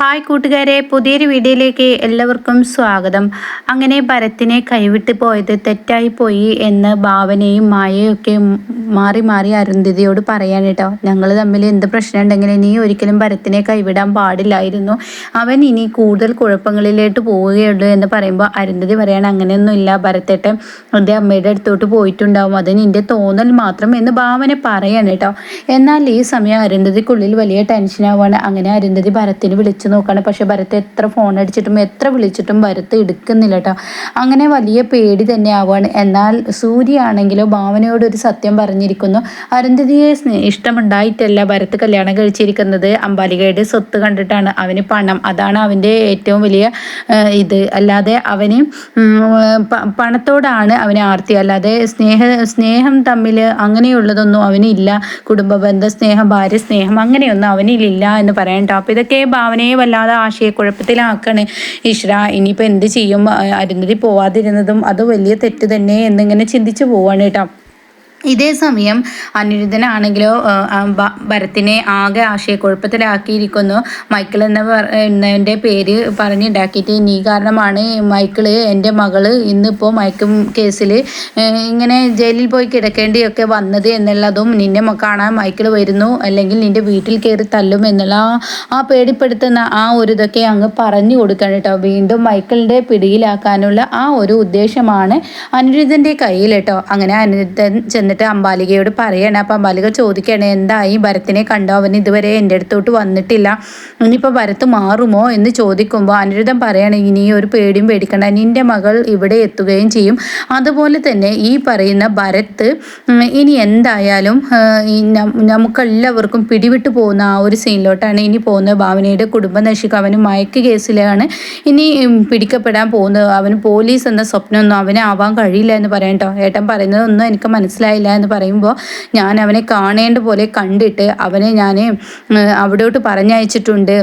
Hi കൂട്ടുകാരെ പുതിയൊരു വീഡിയോയിലേക്ക് എല്ലാവർക്കും സ്വാഗതം. അങ്ങനെ ഭരത്തിനെ കൈവിട്ട് പോയത് തെറ്റായി പോയി എന്ന് ഭാവനയും മായയൊക്കെ മാറി മാറി അരുന്ധതിയോട് പറയാൻ കേട്ടോ. ഞങ്ങൾ തമ്മിൽ എന്ത് പ്രശ്നം ഉണ്ടെങ്കിലും നീ ഒരിക്കലും ഭരത്തിനെ കൈവിടാൻ പാടില്ലായിരുന്നു. അവൻ ഇനി കൂടുതൽ കുഴപ്പങ്ങളിലോട്ട് പോവുകയുള്ളൂ എന്ന് പറയുമ്പോൾ അരുന്ധതി പറയാണ് അങ്ങനെയൊന്നുമില്ല ഭരത്തേട്ടൻ എന്റെ അമ്മയുടെ അടുത്തോട്ട് പോയിട്ടുണ്ടാവും. അത് നിന്റെ തോന്നൽ മാത്രം എന്ന് ഭാവന പറയാണ് കേട്ടോ. എന്നാൽ ഈ സമയം അരുന്ധതിക്കുള്ളിൽ വലിയ ടെൻഷനാവാണ് അങ്ങനെ അരുന്ധതി ഭരത്തിന് വിളിച്ചു നോക്കുകയാണ് പക്ഷെ ഭരത് എത്ര ഫോൺ അടിച്ചിട്ടും എത്ര വിളിച്ചിട്ടും ഭരത് എടുക്കുന്നില്ല കേട്ടോ. അങ്ങനെ വലിയ പേടി തന്നെ ആവുകയാണ്. എന്നാൽ സൂര്യ ആണെങ്കിലോ ഭാവനയോട് ഒരു സത്യം പറഞ്ഞിരിക്കുന്നു. അരുന്ധതിയെ ഇഷ്ടമുണ്ടായിട്ടല്ല ഭരത് കല്യാണം കഴിച്ചിരിക്കുന്നത്. അമ്പാലികയുടെ സ്വത്ത് കണ്ടിട്ടാണ് അവന് പണം. അതാണ് അവന്റെ ഏറ്റവും വലിയ ഇത്. അല്ലാതെ അവന് പണത്തോടാണ് അവന് ആർത്തി. അല്ലാതെ സ്നേഹ സ്നേഹം തമ്മിൽ അങ്ങനെയുള്ളതൊന്നും അവനില്ല. കുടുംബ ബന്ധ സ്നേഹം ഭാര്യ സ്നേഹം അങ്ങനെയൊന്നും അവനിലില്ല എന്ന് പറയാൻ. കേട്ടോ അപ്പോൾ ഇതൊക്കെ ഭാവനയെ വല്ലാതെ ആശയക്കുഴപ്പത്തിലാക്കാണ്. ഈശ്വര ഇനിയിപ്പോൾ എന്ത് ചെയ്യും? അരുന്ധതി പോവാതിരുന്നതും അത് വലിയ തെറ്റ് തന്നെ എന്നിങ്ങനെ ചിന്തിച്ചു പോവാണ് കേട്ടോ. ഇതേ സമയം അനിരുദ്ധനാണെങ്കിലോ ഭരത്തിനെ ആകെ ആശയക്കുഴപ്പത്തിലാക്കിയിരിക്കുന്നു. മൈക്കിൾ എന്ന എന്നതിന്റെ പേര് പറഞ്ഞുണ്ടാക്കിയിട്ട് നീ കാരണമാണ് മൈക്കിൾ എന്റെ മകൾ ഇന്നിപ്പോൾ മയക്കും കേസിൽ ഇങ്ങനെ ജയിലിൽ പോയി കിടക്കേണ്ടിയൊക്കെ വന്നത് എന്നുള്ളതും നിന്നെ കാണാൻ മൈക്കിൾ വരുന്നു അല്ലെങ്കിൽ നിന്റെ വീട്ടിൽ കയറി തല്ലും എന്നുള്ള ആ പേടിപ്പെടുത്തുന്ന ആ ഒരു ഇതൊക്കെ അങ്ങ് പറഞ്ഞു കൊടുക്കണം കേട്ടോ. വീണ്ടും മൈക്കിളിന്റെ പിടിയിലാക്കാനുള്ള ആ ഒരു ഉദ്ദേശമാണ് അനിരുദ്ധന്റെ കയ്യിൽ കേട്ടോ. അങ്ങനെ അനിരുദ്ധൻ എന്നിട്ട് അമ്പാലികയോട് പറയണേ. അപ്പം അമ്പാലിക ചോദിക്കണേ എന്തായി? ഭരത്തിനെ കണ്ടോ? അവൻ ഇതുവരെ എന്റെ അടുത്തോട്ട് വന്നിട്ടില്ല. ഇനിയിപ്പോൾ ഭരത്ത് മാറുമോ? എന്ന് ചോദിക്കുമ്പോൾ അനിരുദ്ധം പറയണേ ഇനി ഒരു പേടിയും പേടിക്കണ്ട. നിന്റെ മകൾ ഇവിടെ എത്തുകയും ചെയ്യും. അതുപോലെ തന്നെ ഈ പറയുന്ന ഭരത്ത് ഇനി എന്തായാലും നമുക്കെല്ലാവർക്കും പിടിവിട്ട് പോകുന്ന ആ ഒരു സീനിലോട്ടാണ് ഇനി പോകുന്നത്. ഭാവനയുടെ കുടുംബം നശിക്കും. അവന് മയക്ക് കേസിലാണ് ഇനി പിടിക്കപ്പെടാൻ പോകുന്നത്. അവന് പോലീസ് എന്ന സ്വപ്നമൊന്നും അവനെ ആവാൻ കഴിയില്ല എന്ന് പറയട്ടോ ഏട്ടൻ പറയുന്നതൊന്നും എനിക്ക് മനസ്സിലായി മനസ്സിലായില്ല എന്ന് പറയുമ്പോൾ ഞാൻ അവനെ കാണേണ്ട പോലെ കണ്ടിട്ട് അവനെ ഞാൻ അവിടോട്ട് പറഞ്ഞയച്ചിട്ടുണ്ട്.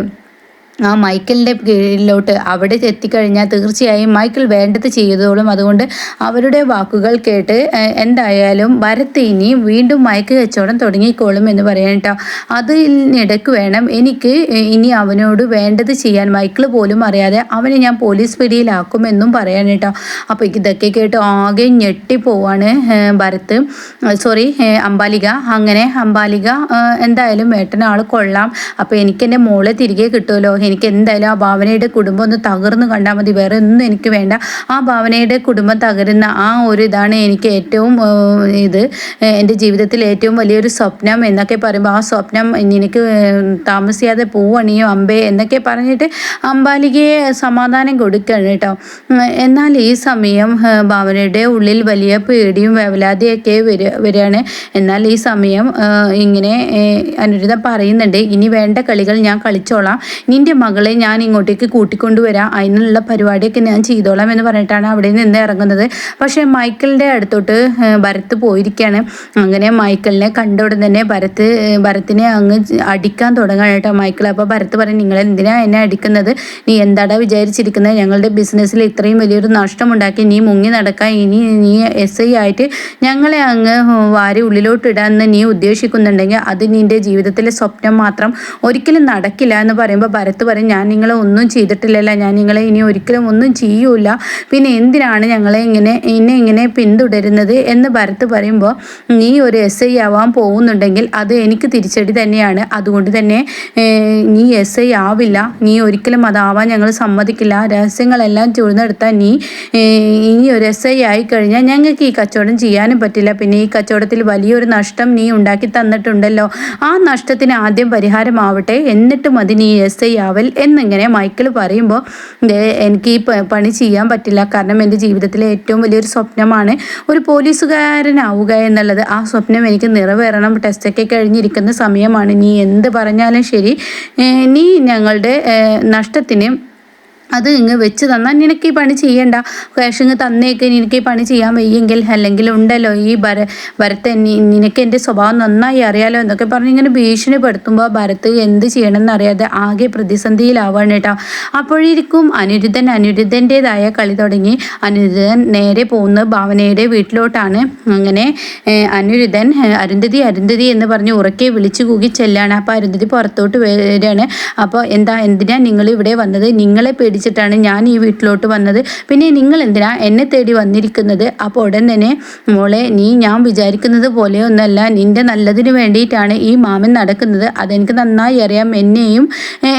ആ മൈക്കിളിന്റെ കീഴിലോട്ട് അവിടെ എത്തിക്കഴിഞ്ഞാൽ തീർച്ചയായും മൈക്കിൾ വേണ്ടത് ചെയ്തോളും. അതുകൊണ്ട് അവരുടെ വാക്കുകൾ കേട്ട് എന്തായാലും ഭരത് ഇനി വീണ്ടും മയക്ക് കച്ചവടം തുടങ്ങിക്കോളും എന്ന് പറയാൻ കേട്ടോ. അതിനിടയ്ക്ക് വേണം. എനിക്ക് ഇനി അവനോട് വേണ്ടത് ചെയ്യാൻ മൈക്കിൾ പോലും അറിയാതെ അവനെ ഞാൻ പോലീസ് പിടിയിലാക്കുമെന്നും പറയാൻ കേട്ടോ. അപ്പോൾ ഇതൊക്കെ കേട്ട് ആകെ ഞെട്ടിപ്പോവാണ് ഭരത്. സോറി അമ്പാലിക അങ്ങനെ അമ്പാലിക എന്തായാലും ഏട്ടനാൾ കൊള്ളാം. അപ്പോൾ എനിക്ക് എന്റെ മോളെ തിരികെ കിട്ടുമല്ലോ. എനിക്ക് എന്തായാലും ആ ഭാവനയുടെ കുടുംബം ഒന്ന് തകർന്നു കണ്ടാൽ മതി. വേറെ ഒന്നും എനിക്ക് വേണ്ട. ആ ഭാവനയുടെ കുടുംബം തകരുന്ന ആ ഒരു ഇതാണ് എനിക്ക് ഏറ്റവും ഇത് എന്റെ ജീവിതത്തിൽ ഏറ്റവും വലിയൊരു സ്വപ്നം എന്നൊക്കെ പറയുമ്പോൾ ആ സ്വപ്നം എനിക്ക് താമസിയാതെ പോവണിയോ അമ്പേ എന്നൊക്കെ പറഞ്ഞിട്ട് അമ്പാലികയെ സമാധാനം കൊടുക്കുകയാണ് കേട്ടോ. എന്നാൽ ഈ സമയം ഭാവനയുടെ ഉള്ളിൽ വലിയ പേടിയും വേവലാതിയൊക്കെ വരിക വരികയാണ്. എന്നാൽ ഈ സമയം ഇങ്ങനെ അനുരിത പറയുന്നുണ്ട് ഇനി വേണ്ട കളികൾ ഞാൻ കളിച്ചോളാം. നിന്റെ മകളെ ഞാൻ ഇങ്ങോട്ടേക്ക് കൂട്ടിക്കൊണ്ടുവരാം അതിനുള്ള പരിപാടിയൊക്കെ ഞാൻ ചെയ്തോളാം എന്ന് പറഞ്ഞിട്ടാണ് അവിടെ നിന്ന് ഇറങ്ങുന്നത്. പക്ഷേ മൈക്കിളിന്റെ അടുത്തോട്ട് ഭരത്ത് പോയിരിക്കുകയാണ് അങ്ങനെ മൈക്കിളിനെ കണ്ട ഉടൻ തന്നെ ഭരത്ത് ഭരത്തിനെ അങ്ങ് അടിക്കാൻ തുടങ്ങാൻ കേട്ടോ മൈക്കിൾ അപ്പോൾ ഭരത്ത് പറയും നിങ്ങൾ എന്തിനാണ് എന്നെ അടിക്കുന്നത്? നീ എന്താടാ വിചാരിച്ചിരിക്കുന്നത്? ഞങ്ങളുടെ ബിസിനസ്സിൽ ഇത്രയും വലിയൊരു നഷ്ടമുണ്ടാക്കി നീ മുങ്ങി നടക്കാൻ. ഇനി നീ എസ് ഐ ആയിട്ട് ഞങ്ങളെ അങ്ങ് വാരി ഉള്ളിലോട്ട് ഇടാമെന്ന് നീ ഉദ്ദേശിക്കുന്നുണ്ടെങ്കിൽ അത് നിന്റെ ജീവിതത്തിലെ സ്വപ്നം മാത്രം ഒരിക്കലും നടക്കില്ല എന്ന് പറയുമ്പോൾ ഭരത്ത് പറയും ഞാൻ നിങ്ങളെ ഒന്നും ചെയ്തിട്ടില്ലല്ല ഞാൻ നിങ്ങളെ ഇനി ഒരിക്കലും ഒന്നും ചെയ്യൂല. പിന്നെ എന്തിനാണ് ഞങ്ങളെ ഇങ്ങനെ എന്നെ ഇങ്ങനെ പിന്തുടരുന്നത്? എന്ന് ഭരത്ത് പറയുമ്പോൾ നീ ഒരു എസ് ഐ ആവാൻ പോകുന്നുണ്ടെങ്കിൽ അത് എനിക്ക് തിരിച്ചടി തന്നെയാണ്. അതുകൊണ്ട് തന്നെ നീ എസ് ഐ ആവില്ല. നീ ഒരിക്കലും അതാവാൻ ഞങ്ങൾ സമ്മതിക്കില്ല. രഹസ്യങ്ങളെല്ലാം ചൂഴ്ന്നെടുത്താൽ നീ ഇനി ഒരു എസ് ഐ ആയി കഴിഞ്ഞാൽ ഞങ്ങൾക്ക് ഈ കച്ചവടം ചെയ്യാനും പറ്റില്ല. പിന്നെ ഈ കച്ചവടത്തിൽ വലിയൊരു നഷ്ടം നീ ഉണ്ടാക്കി തന്നിട്ടുണ്ടല്ലോ. ആ നഷ്ടത്തിന് ആദ്യം പരിഹാരമാവട്ടെ. എന്നിട്ടും മതി നീ എസ് ഐ ആവൽ എന്നിങ്ങനെ മൈക്കിൾ പറയുമ്പോൾ എനിക്ക് ഈ പണി ചെയ്യാൻ പറ്റില്ല. കാരണം എന്റെ ജീവിതത്തിലെ ഏറ്റവും വലിയൊരു സ്വപ്നമാണ് ഒരു പോലീസുകാരനാവുക എന്നുള്ളത്. ആ സ്വപ്നം എനിക്ക് നിറവേറണം. ടെസ്റ്റൊക്കെ കഴിഞ്ഞിരിക്കുന്ന സമയമാണ്. നീ എന്ത് പറഞ്ഞാലും ശരി. നീ ഞങ്ങളുടെ നഷ്ടത്തിന് അത് ഇങ്ങ് വെച്ച് തന്നാൽ നിനക്ക് ഈ പണി ചെയ്യണ്ട. ക്യാഷ് ഇങ്ങ് തന്നേക്ക് നിനക്ക് ഈ പണി ചെയ്യാൻ വയ്യെങ്കിൽ അല്ലെങ്കിൽ ഉണ്ടല്ലോ ഈ ഭര ഭരത്ത് നിനക്ക് എന്റെ സ്വഭാവം നന്നായി അറിയാലോ എന്നൊക്കെ പറഞ്ഞ് ഇങ്ങനെ ഭീഷണിപ്പെടുത്തുമ്പോൾ ഭരത്ത് എന്ത് ചെയ്യണമെന്ന് അറിയാതെ ആകെ പ്രതിസന്ധിയിലാവാണ് കേട്ടോ. അപ്പോഴിരിക്കും അനിരുദ്ധൻ അനിരുദ്ധന്റെതായ കളി തുടങ്ങി. അനിരുദ്ധൻ നേരെ പോകുന്ന ഭാവനയുടെ വീട്ടിലോട്ടാണ്. അങ്ങനെ അനിരുദ്ധൻ അരുന്ധതി അരുന്ധതി എന്ന് പറഞ്ഞ് ഉറക്കെ വിളിച്ചു കൂകി ചെല്ലാണ്. അപ്പോൾ അരുന്ധതി പുറത്തോട്ട് വരികയാണ് അപ്പോൾ എന്താ എന്തിനാ നിങ്ങൾ ഇവിടെ വന്നത്? നിങ്ങളെ പേടിച്ച് വിചാരിച്ചിട്ടാണ് ഞാൻ ഈ വീട്ടിലോട്ട് വന്നത്. പിന്നെ നിങ്ങൾ എന്തിനാ എന്നെ തേടി വന്നിരിക്കുന്നത്? അപ്പോൾ ഉടൻ തന്നെ മോളെ നീ ഞാൻ വിചാരിക്കുന്നത് പോലെയൊന്നല്ല നിന്റെ നല്ലതിന് വേണ്ടിയിട്ടാണ് ഈ മാമൻ നടക്കുന്നത്. അതെനിക്ക് നന്നായി അറിയാം. എന്നെയും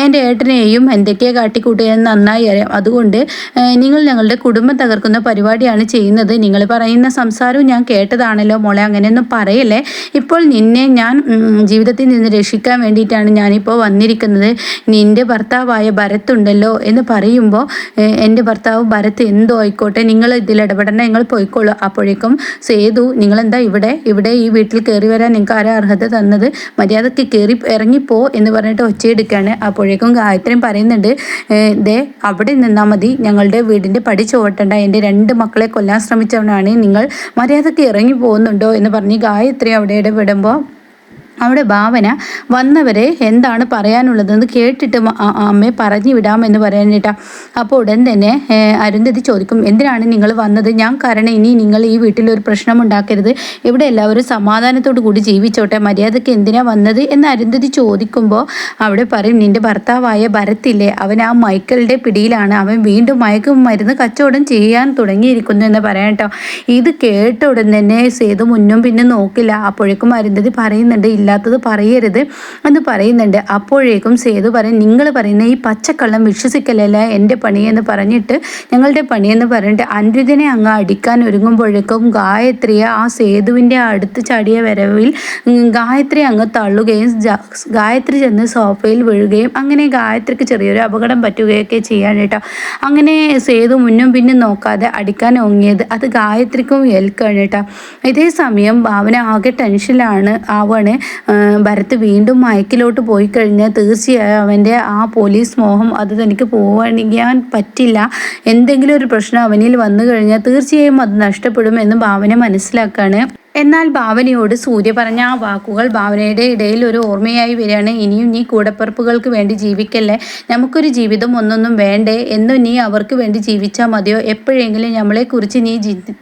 എന്റെ ഏട്ടനെയും എന്തൊക്കെയാണ് കാട്ടിക്കൂട്ടുകയെന്ന് നന്നായി അറിയാം. അതുകൊണ്ട് നിങ്ങൾ ഞങ്ങളുടെ കുടുംബം തകർക്കുന്ന പരിപാടിയാണ് ചെയ്യുന്നത്. നിങ്ങൾ പറയുന്ന സംസാരവും ഞാൻ കേട്ടതാണല്ലോ മോളെ. അങ്ങനെയൊന്നും പറയല്ലേ. ഇപ്പോൾ നിന്നെ ഞാൻ ജീവിതത്തിൽ നിന്ന് രക്ഷിക്കാൻ വേണ്ടിയിട്ടാണ് ഞാനിപ്പോൾ വന്നിരിക്കുന്നത്. നിന്റെ ഭർത്താവായ ഭരത്തുണ്ടല്ലോ എന്ന് പറയും പറയുമ്പോൾ എന്റെ ഭർത്താവ് ഭരത് എന്തോ ആയിക്കോട്ടെ നിങ്ങൾ ഇതിൽ ഇടപെടേണ്ട നിങ്ങൾ പോയിക്കോളൂ. അപ്പോഴേക്കും സേതു നിങ്ങളെന്താ ഇവിടെ? ഇവിടെ ഈ വീട്ടിൽ കയറി വരാൻ നിങ്ങൾക്ക് ആരാ അർഹത തന്നത്? മര്യാദയ്ക്ക് കയറി ഇറങ്ങിപ്പോ എന്ന് പറഞ്ഞിട്ട് ഒച്ചയെടുക്കുകയാണ് അപ്പോഴേക്കും ഗായത്രി പറയുന്നുണ്ട് ദേ അവിടെ നിന്നാൽ മതി. ഞങ്ങളുടെ വീടിന്റെ പടി ചുവട്ടണ്ട. എന്റെ രണ്ട് മക്കളെ കൊല്ലാൻ ശ്രമിച്ചവനാണ്. നിങ്ങൾ മര്യാദയ്ക്ക് ഇറങ്ങി പോകുന്നുണ്ടോ? എന്ന് പറഞ്ഞ് ഗായത്രി അവിടെ ഇടപെടുമ്പോൾ അവിടെ ഭാവന വന്നവരെ എന്താണ് പറയാനുള്ളതെന്ന് കേട്ടിട്ട് അമ്മയെ പറഞ്ഞു വിടാമെന്ന് പറയാനിട്ടാ അപ്പോൾ ഉടൻ തന്നെ അരുന്ധതി ചോദിക്കും എന്തിനാണ് നിങ്ങൾ വന്നത്? ഞാൻ കാരണം ഇനി നിങ്ങൾ ഈ വീട്ടിൽ ഒരു പ്രശ്നം ഉണ്ടാക്കരുത്. ഇവിടെ എല്ലാവരും സമാധാനത്തോടു കൂടി ജീവിച്ചോട്ടെ. മര്യാദയ്ക്ക് എന്തിനാ വന്നത്? എന്ന് അരുന്ധതി ചോദിക്കുമ്പോൾ അവിടെ പറയും നിന്റെ ഭർത്താവായ ഭരത്തില്ലേ. അവൻ ആ മൈക്കളുടെ പിടിയിലാണ്. അവൻ വീണ്ടും മയക്കും മരുന്ന് കച്ചവടം ചെയ്യാൻ തുടങ്ങിയിരിക്കുന്നു എന്ന് പറയാം കേട്ടോ ഇത് കേട്ട ഉടൻ തന്നെ സേതു മുന്നും പിന്നും നോക്കില്ല. അപ്പോഴേക്കും അരുന്ധതി പറയുന്നുണ്ട് ഇല്ലാത്തത് പറയരുത് എന്ന് പറയുന്നുണ്ട്. അപ്പോഴേക്കും സേതു പറയും നിങ്ങൾ പറയുന്ന ഈ പച്ചക്കള്ളം വിശ്വസിക്കലല്ല എന്റെ പണിയെന്ന് പറഞ്ഞിട്ട് ഞങ്ങളുടെ പണിയെന്ന് പറഞ്ഞിട്ട് അനിരുദ്ധനെ അങ്ങ് അടിക്കാൻ ഒരുങ്ങുമ്പോഴേക്കും ഗായത്രിയെ ആ സേതുവിന്റെ അടുത്ത് ചാടിയ വരവിൽ ഗായത്രി അങ്ങ് തള്ളുകയും ഗായത്രി ചെന്ന് സോഫയിൽ വീഴുകയും അങ്ങനെ ഗായത്രിക്ക് ചെറിയൊരു അപകടം പറ്റുകയൊക്കെ ചെയ്യാൻ കേട്ടോ. അങ്ങനെ സേതു മുന്നും പിന്നും നോക്കാതെ അടിക്കാൻ ഓങ്ങിയത് അത് ഗായത്രിക്കും ഏൽക്കാണ് കേട്ടോ. ഇതേ സമയം ഭാവന ആകെ ടെൻഷനിലാണ് ആവാണ്. ഭരത് വീണ്ടും മയക്കിലോട്ട് പോയി കഴിഞ്ഞാൽ തീർച്ചയായും അവന്റെ ആ പോലീസ് മോഹം അത് തനിക്ക് പോവാൻ പറ്റില്ല. എന്തെങ്കിലും ഒരു പ്രശ്നം അവനിൽ വന്നു കഴിഞ്ഞാൽ തീർച്ചയായും അത് നഷ്ടപ്പെടും എന്ന് ഭാവന മനസ്സിലാക്കാണ്. എന്നാൽ ഭാവനയോട് സൂര്യ പറഞ്ഞ ആ വാക്കുകൾ ഭാവനയുടെ ഇടയിൽ ഒരു ഓർമ്മയായി വരികയാണ്. ഇനിയും നീ കൂടപ്പിറപ്പുകൾക്ക് വേണ്ടി ജീവിക്കല്ലേ? നമുക്കൊരു ജീവിതം ഒന്നൊന്നും വേണ്ടേ? എന്ന് നീ അവർക്ക് വേണ്ടി ജീവിച്ചാൽ മതിയോ? എപ്പോഴെങ്കിലും നമ്മളെക്കുറിച്ച് നീ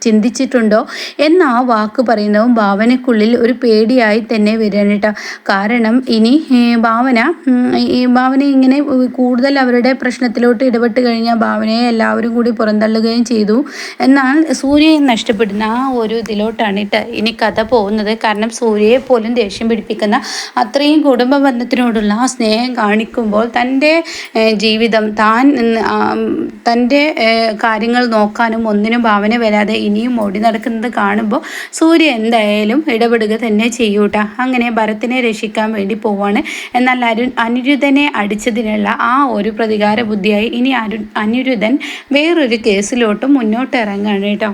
ചിന്തിച്ചിട്ടുണ്ടോ? എന്ന ആ വാക്ക് പറയുന്നതും ഭാവനക്കുള്ളിൽ ഒരു പേടിയായി തന്നെ വരികയാണ് കേട്ടോ. കാരണം ഇനി ഭാവന ഈ ഭാവന ഇങ്ങനെ കൂടുതൽ അവരുടെ പ്രശ്നത്തിലോട്ട് ഇടപെട്ട് കഴിഞ്ഞാൽ ഭാവനയെ എല്ലാവരും കൂടി പുറന്തള്ളുകയും ചെയ്തു. എന്നാൽ സൂര്യൻ നഷ്ടപ്പെടുന്ന ആ ഒരു ഇതിലോട്ടാണ് ഇട്ട് ഇനി കഥ പോകുന്നത് കാരണം സൂര്യയെ പോലും ദേഷ്യം പിടിപ്പിക്കുന്ന അത്രയും കുടുംബ ബന്ധത്തിനോടുള്ള ആ സ്നേഹം കാണിക്കുമ്പോൾ തന്റെ ജീവിതം താൻ തന്റെ കാര്യങ്ങൾ നോക്കാനും ഒന്നിനും ഭാവന വരാതെ ഇനിയും ഓടി നടക്കുന്നത് കാണുമ്പോൾ സൂര്യ എന്തായാലും ഇടപെടുക തന്നെ ചെയ്യൂട്ട. അങ്ങനെ ഭരത്തിനെ രക്ഷിക്കാൻ വേണ്ടി പോവാണ്. എന്നാൽ അരു അനിരുദ്ധനെ അടിച്ചതിനുള്ള ആ ഒരു പ്രതികാര ബുദ്ധിയായി ഇനി അരു അനിരുദ്ധൻ വേറൊരു കേസിലോട്ട് മുന്നോട്ട് ഇറങ്ങുകയാണ് കേട്ടോ.